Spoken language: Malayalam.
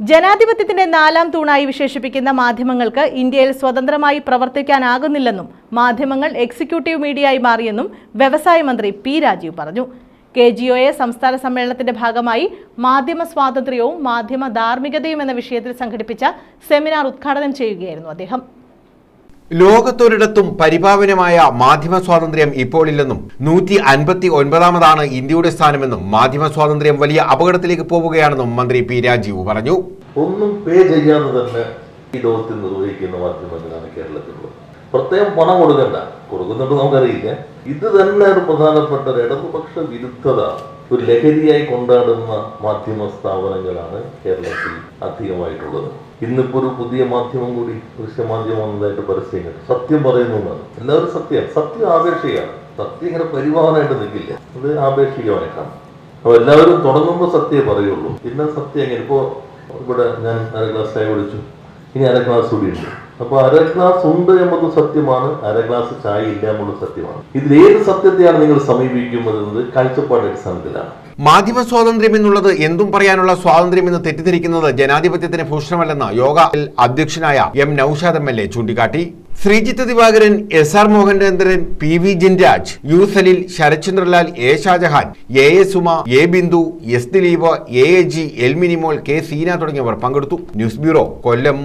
ജനാധിപത്യത്തിന്റെ നാലാം തൂണായി വിശേഷിപ്പിക്കുന്ന മാധ്യമങ്ങൾക്ക് ഇന്ത്യയിൽ സ്വതന്ത്രമായി പ്രവർത്തിക്കാനാകുന്നില്ലെന്നും മാധ്യമങ്ങൾ എക്സിക്യൂട്ടീവ് മീഡിയയായി മാറിയെന്നും വ്യവസായ മന്ത്രി പി രാജീവ് പറഞ്ഞു. കെ ജി ഒ എ സംസ്ഥാന സമ്മേളനത്തിന്റെ ഭാഗമായി മാധ്യമ സ്വാതന്ത്ര്യവും മാധ്യമ ധാർമ്മികതയും എന്ന വിഷയത്തിൽ സംഘടിപ്പിച്ച സെമിനാർ ഉദ്ഘാടനം ചെയ്യുകയായിരുന്നു അദ്ദേഹം. ലോകത്തൊരിടത്തും പരിപാവനമായ മാധ്യമ സ്വാതന്ത്ര്യം ഇപ്പോഴില്ലെന്നും നൂറ്റി അൻപത്തി ഒൻപതാമതാണ് ഇന്ത്യയുടെ സ്ഥാനമെന്നും മാധ്യമ സ്വാതന്ത്ര്യം വലിയ അപകടത്തിലേക്ക് പോവുകയാണെന്നും മന്ത്രി പി രാജീവ് പറഞ്ഞു. ഒന്നും പേ ചെയ്യാതെ തന്നെ ഈ ലോകത്തിൽ നിർവഹിക്കുന്ന മാധ്യമങ്ങളാണ് കേരളത്തിലുള്ളത്. പ്രത്യേകം പണം കൊടുക്കണ്ട. കൊടുക്കുന്നുണ്ട് നമുക്കറിയില്ല? ഇത് തന്നെ ഒരു പ്രധാനപ്പെട്ട ഒരു ഇടതുപക്ഷ വിരുദ്ധത ഒരു ലഹരിയായി കൊണ്ടാടുന്ന മാധ്യമ സ്ഥാപനങ്ങളാണ് കേരളത്തിൽ അധികമായിട്ടുള്ളത്. ഇന്നിപ്പോ ഒരു പുതിയ മാധ്യമം കൂടി ദൃശ്യമാധ്യമം വന്നതായിട്ട് പരസ്യങ്ങൾ. സത്യം പറയുന്നു എല്ലാവരും സത്യം സത്യം ആപേക്ഷികമാണ്. സത്യം ഇങ്ങനെ പരിവാഹനായിട്ട് നിൽക്കില്ല. അത് ആപേക്ഷികമായിട്ടാണ് അപ്പൊ എല്ലാവരും തുടങ്ങുമ്പോൾ സത്യം പറയുള്ളൂ. പിന്നെ സത്യം എങ്ങനെ? ഇപ്പോ ഇവിടെ ഞാൻ അര ഗ്ലാസ് കുടിച്ചു. ഇനി അര ഗ്ലാസ് കൂടി ഉണ്ട്. അപ്പൊ അര ഗ്ലാസ് ഉണ്ട് എന്നത് സത്യമാണ്. അര ഗ്ലാസ് ചായ ഇല്ല എന്നുള്ളത് സത്യമാണ്. ഇതിൽ ഏത് സത്യത്തെയാണ് നിങ്ങൾ സമീപിക്കുന്നത് കാഴ്ചപ്പാട് അടിസ്ഥാനത്തിലാണ്. മാധ്യമ സ്വാതന്ത്ര്യം എന്നുള്ളത് എന്തും പറയാനുള്ള സ്വാതന്ത്ര്യം എന്ന് തെറ്റിദ്ധരിക്കുന്നത് ജനാധിപത്യത്തിന് ഭൂഷണമല്ലെന്ന് യോഗ അധ്യക്ഷനായ M Naushad M L A ചൂണ്ടിക്കാട്ടി. Sreejith Divakaran S R Mohanchandran P V Jinraj U Salil Sarathchandralal A Shajahan A A Suma A Bindu S Dileep A A G L Minimol K Seena തുടങ്ങിയവർ പങ്കെടുത്തു. News bureau Kollam.